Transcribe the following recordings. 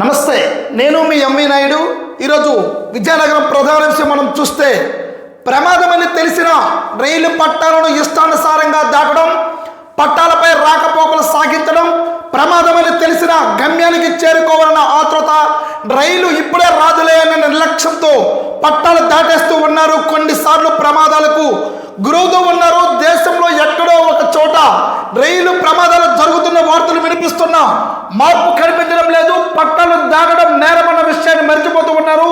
నమస్తే నేను మీ ఎంవి నాయుడు. ఈరోజు విజయనగరం ప్రధాన విషయం మనం చూస్తే ప్రమాదమని తెలిసిన రైలు పట్టాలను ఇష్టానుసారంగా దాటడం పట్టాలపై రాకపోకలు సాగించడం ప్రమాదమని తెలిసిన గమ్యానికి చేరుకోవాలన్న ఆతృత రైలు ఇప్పుడే రాదులే అనే నిర్లక్ష్యంతో పట్టాలు దాటేస్తూ ఉన్నారు. కొన్నిసార్లు ప్రమాదాలకు గురవుతూ ఉన్నారు. రైలు ప్రమాదాలు జరుగుతున్న వార్తలు వినిపిస్తున్నా. మార్పు కనిపించడం లేదు పట్టాలు దాటడం నేరమన్న విషయాన్ని మర్చిపోతూ ఉన్నారు.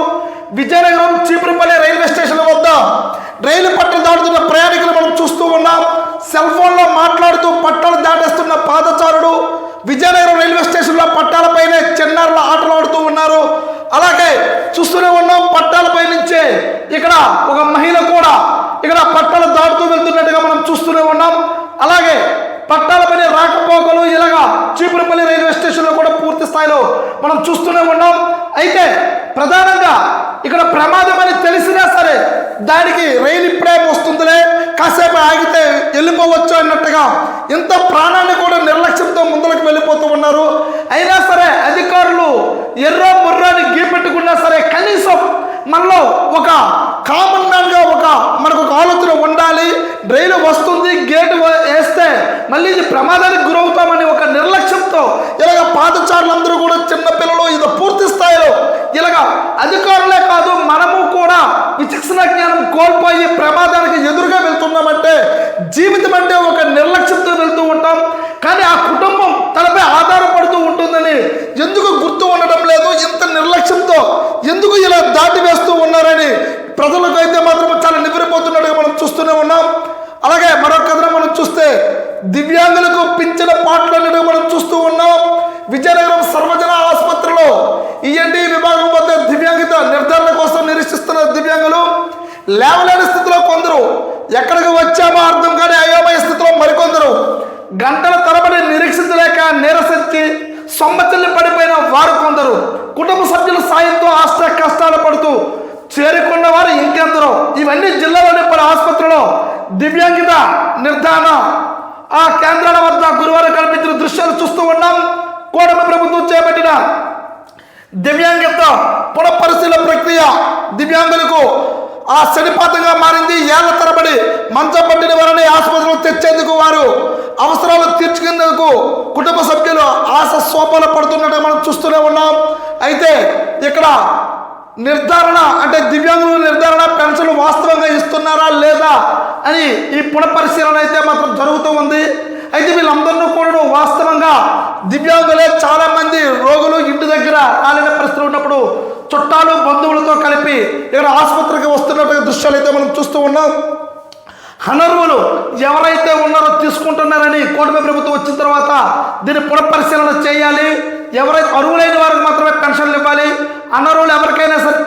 విజయనగరం చీపురుపల్లి రైల్వే స్టేషన్ వద్ద రైలు పట్టాలు దాటుతున్న ప్రయాణికులు మనం చూస్తూ ఉన్నాం. సెల్ ఫోన్లో మాట్లాడుతూ పట్టాలు దాటేస్తున్న పాదచారుడు విజయనగరం రైల్వే స్టేషన్లో పట్టాలపైనే చిన్నారుల ఆటలు ఆడుతూ ఉన్నారు. అలాగే చూస్తూనే ఉన్నాం పట్టాలపై నుంచే ఇక్కడ ఒక మహిళ కూడా ఇక్కడ పట్టాలు దాటుతూ వెళ్తున్నట్టుగా మనం చూస్తూనే ఉన్నాం అలాగే రాకపోకలు ఇలాగా చీపురుపల్లి రైల్వే స్టేషన్లో కూడా పూర్తి స్థాయిలో మనం చూస్తూనే ఉన్నాం. అయితే ప్రధానంగా ఇక్కడ ప్రమాదం అని తెలిసినా సరే దానికి రైలు ఇప్పుడే వస్తుందిలే. కాసేపు ఆగితే వెళ్ళిపోవచ్చు అన్నట్టుగా ఇంత ప్రాణాన్ని కూడా నిర్లక్ష్యంతో ముందులకు వెళ్ళిపోతూ ఉన్నారు. అయినా సరే అధికారులు ఎర్ర ముర్రాని గీపెట్టుకున్నా సరే కనీసం మనలో ఒక కామన్ మళ్ళీ ఇది ప్రమాదానికి గురవుతామని ఒక నిర్లక్ష్యంతో ఇలాగ పాదచారులందరూ కూడా చిన్నపిల్లలు ఇది పూర్తి స్థాయిలో ఇలాగ అధికారులే కాదు మనము కూడా విచక్షణ జ్ఞానం కోల్పోయి ప్రమాదానికి ఎదురుగా వెళ్తున్నామంటే జీవితం అంటే ఒక నిర్లక్ష్యంతో వెళ్తూ ఉంటాం. కానీ ఆ కుటుంబం తనపై ఆధారపడుతూ ఉంటుందని ఎందుకు గుర్తు ఉండడం లేదు? ఇంత నిర్లక్ష్యంతో ఎందుకు ఇలా దాటి వేస్తూ ఉన్నారని ప్రజలకు అయితే మాత్రం చాలా నివ్వరిపోతున్నట్టుగా మనం చూస్తూనే ఉన్నాం. అలాగే మరొక కథనం మనం చూస్తే దివ్యాంగులకు పింఛన పాటలు మనం చూస్తూ ఉన్నాం. విజయనగరం సర్వజన ఆసుపత్రిలో ఈఎన్డి విభాగం వద్ద దివ్యాంగిత నిర్ధారణ కోసం నిరీక్షిస్తున్న దివ్యాంగులు లేవలేని స్థితిలో కొందరు ఎక్కడికి వచ్చామో అర్థం కాని అయోమయ స్థితిలో మరికొందరు గంటల తరబడి నిరీక్షించలేక నీరసించి సొమ్మతిల్లి పడిపోయిన వారు కొందరు కుటుంబ సభ్యుల సాయంతో ఆశ్రయ కష్టాలు పడుతూ చేరుకున్న వారు ఇంకెందరో. ఇవన్నీ జిల్లాలోని పలు ఆసుపత్రిలో దివ్యాంగిత నిర్ధారణ ఆ కేంద్రాల వద్ద గురువారం కనిపించిన దృశ్యాలు చూస్తూ ఉన్నాం. కూటమి ప్రభుత్వం చేపట్టిన దివ్యాంగత పునఃపరిశీలన ప్రక్రియ దివ్యాంగులకు ఆ శనిపాతంగా మారింది. ఏళ్ళ తరబడి మంచం పట్టిన వారిని ఆసుపత్రిలో తెచ్చేందుకు వారు అవసరాలు తీర్చుకునేందుకు కుటుంబ సభ్యులు ఆశ సోపాలు పడుతున్నట్టు మనం చూస్తూనే ఉన్నాం. అయితే ఇక్కడ నిర్ధారణ అంటే దివ్యాంగుల నిర్ధారణ అంశాలు వాస్తవంగా ఇస్తున్నారా లేదా అని ఈ పునఃపరిశీలన అయితే మాత్రం జరుగుతూ ఉంది. అయితే వీళ్ళందరినీ కూడా వాస్తవంగా దివ్యాంగులే చాలామంది రోగులు ఇంటి దగ్గర రాలిన పరిస్థితులు ఉన్నప్పుడు చుట్టాలు బంధువులతో కలిపి ఇక్కడ ఆసుపత్రికి వస్తున్నట్టుగా దృశ్యాలు అయితే మనం చూస్తూ ఉన్నాం. అనర్వులు ఎవరైతే ఉన్నారో తీసుకుంటున్నారని కూటమి ప్రభుత్వం వచ్చిన తర్వాత దీన్ని పునఃపరిశీలన చేయాలి. ఎవరైతే అర్హులైన వారికి మాత్రమే పెన్షన్లు ఇవ్వాలి అనర్హులు ఎవరికైనా సరే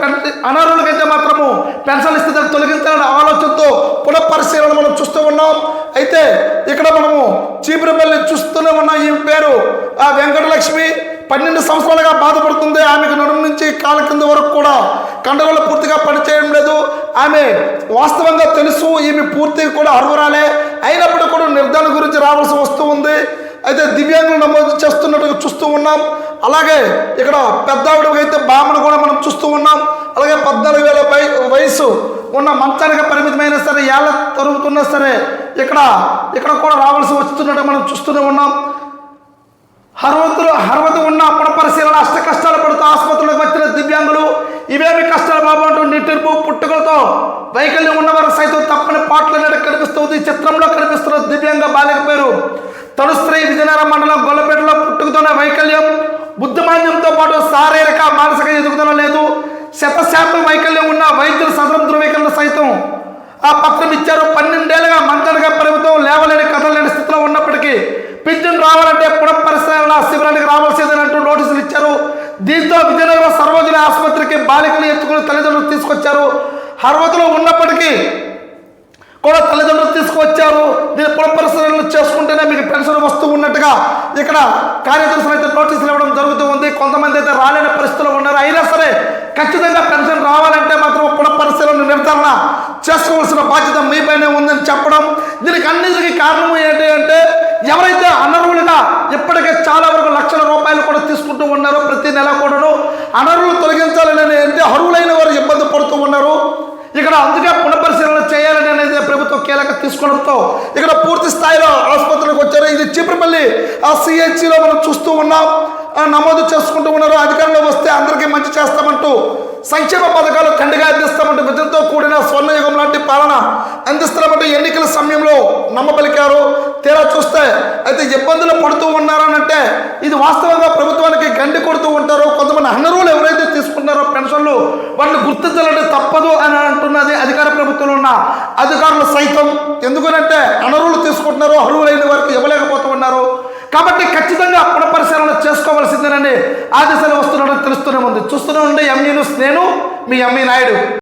అనర్హులకైతే మాత్రము పెన్షన్ ఇస్తే తొలగించాలనే ఆలోచనతో పునఃపరిశీలన మనం చూస్తూ ఉన్నాం. అయితే ఇక్కడ మనము చీపురపల్లి చూస్తూనే ఉన్నాం ఈ పేరు ఆ వెంకటలక్ష్మి పన్నెండు సంవత్సరాలుగా బాధపడుతుంది. ఆమెకు నడుము నుంచి కాల కింద వరకు కూడా కండరాలు పూర్తిగా పనిచేయడం లేదు. ఆమె వాస్తవంగా తెలుసు ఈమె పూర్తిగా కూడా అర్హురాలే. అయినప్పుడు కూడా నిర్ధారణ గురించి రావాల్సి వస్తూ ఉంది. అయితే దివ్యాంగులు నమోదు చేస్తున్నట్టుగా చూస్తూ ఉన్నాం. అలాగే ఇక్కడ పెద్ద అయితే బామ్మను కూడా మనం చూస్తూ ఉన్నాం. అలాగే పద్నాలుగు వేల పై వయసు ఉన్న మంచానికి పరిమితమైన సరే ఏళ్ళ తరుగుతున్నా సరే ఇక్కడ ఇక్కడ కూడా రావాల్సి వస్తున్నట్టు మనం చూస్తూనే ఉన్నాం. హర్వతులు హర్వత ఉన్న పునఃపరిశీలన అష్ట కష్టాలు పడుతూ ఆసుపత్రులకు వచ్చిన దివ్యాంగులు ఇవేమి కష్టాలు బాబు అంటూ నిట్టెరుపు పుట్టుకలతో వైకల్యం ఉన్నవారు సైతం తప్పని పాటలు కనిపిస్తుంది ఈ చిత్రంలో కనిపిస్తున్న దివ్యాంగ బాలిక పేరు తనుశ్రీ విజయనగరం మండలం గొల్లపేటలో పుట్టుకుతున్న వైకల్యం. బుద్ధిమాంద్యంతో పాటు శారీరక మానసిక ఎదుగుదల లేదు. శతశాతం వైకల్యం ఉన్న వైద్యుల సదరం ధృవీకరణ సైతం. ఆ పత్రం ఇచ్చారు. పన్నెండేళ్ళుగా మంటలుగా ప్రభుత్వం లేవలేని కథలేని స్థితిలో ఉన్నప్పటికీ పింఛన్ రావాలంటే పునఃపరిశీలన శిబిరానికి రావాల్సిందని అంటూ నోటీసులు ఇచ్చారు. దీంతో విజయనగరం సర్వజన ఆసుపత్రికి బాలికలు ఎత్తుకుని తల్లిదండ్రులు తీసుకొచ్చారు. అర్హతలో ఉన్నప్పటికీ కూడా తల్లిదండ్రులు తీసుకువచ్చారు. దీని పునఃపరిశీలనలు చేసుకుంటేనే మీకు పెన్షన్ వస్తూ ఉన్నట్టుగా ఇక్కడ కార్యదర్శులు అయితే నోటీసులు ఇవ్వడం జరుగుతూ ఉంది కొంతమంది అయితే రాలేని పరిస్థితుల్లో ఉన్నారు. అయినా సరే ఖచ్చితంగా పెన్షన్ రావాలంటే మాత్రం పునఃపరిశీలన నిర్ధారణ చేసుకోవాల్సిన బాధ్యత మీపైనే ఉందని చెప్పడం. దీనికి అన్నిటికీ కారణం ఏంటి అంటే ఎవరైతే అనర్హులుగా ఇప్పటికే చాలా వరకు లక్షల రూపాయలు కూడా తీసుకుంటూ ఉన్నారో ప్రతి నెల కూడాను అనర్హులు తొలగించాలని అంటే అర్హులైన వారు ఇబ్బంది పడుతూ ఉన్నారు ఇక్కడ అందుకే పునఃపరిశీలన చేయాలని అనేది తీసుకోవడంతో ఇక్కడ పూర్తి స్థాయిలో ఆసుపత్రికి వచ్చారు. ఇది చీపురుపల్లి ఆ సిహెచ్సిలో మనం చూస్తూ ఉన్నాం. నమోదు చేసుకుంటూ ఉన్నారు. అధికారంలో వస్తే అందరికీ మంచి చేస్తామంటూ సంక్షేమ పథకాలు తండ్రిగా అందిస్తామంటూ విజయంతో కూడిన స్వర్ణయుగం లాంటి పాలన అందిస్తామంటూ ఎన్నికల సమయంలో నమ్మపలికారు. తీరా చూస్తే అయితే ఇబ్బందులు పడుతూ ఉన్నారనంటే ఇది వాస్తవంగా ప్రభుత్వానికి గండి కొడుతూ ఉంటారు. కొంతమంది అన్నరువులు ఎవరైతే తీసుకుంటారో పెన్షన్లు వాళ్ళని గుర్తించాలంటే తప్పదు అని అంటున్నది అధికార ప్రభుత్వంలో ఉన్న అధికారులు సైతం. ఎందుకనంటే అనర్హులు తీసుకుంటున్నారు అర్హులైన వారికి ఇవ్వలేకపోతూ ఉన్నారు. కాబట్టి ఖచ్చితంగా పునఃపరిశీలన చేసుకోవాల్సిందేనని ఆదేశాలు వస్తున్నాడని తెలుస్తూనే ఉంది. చూస్తూనే ఉండే ఎంఈ న్యూస్ నేను మీ ఎంఈ నాయుడు.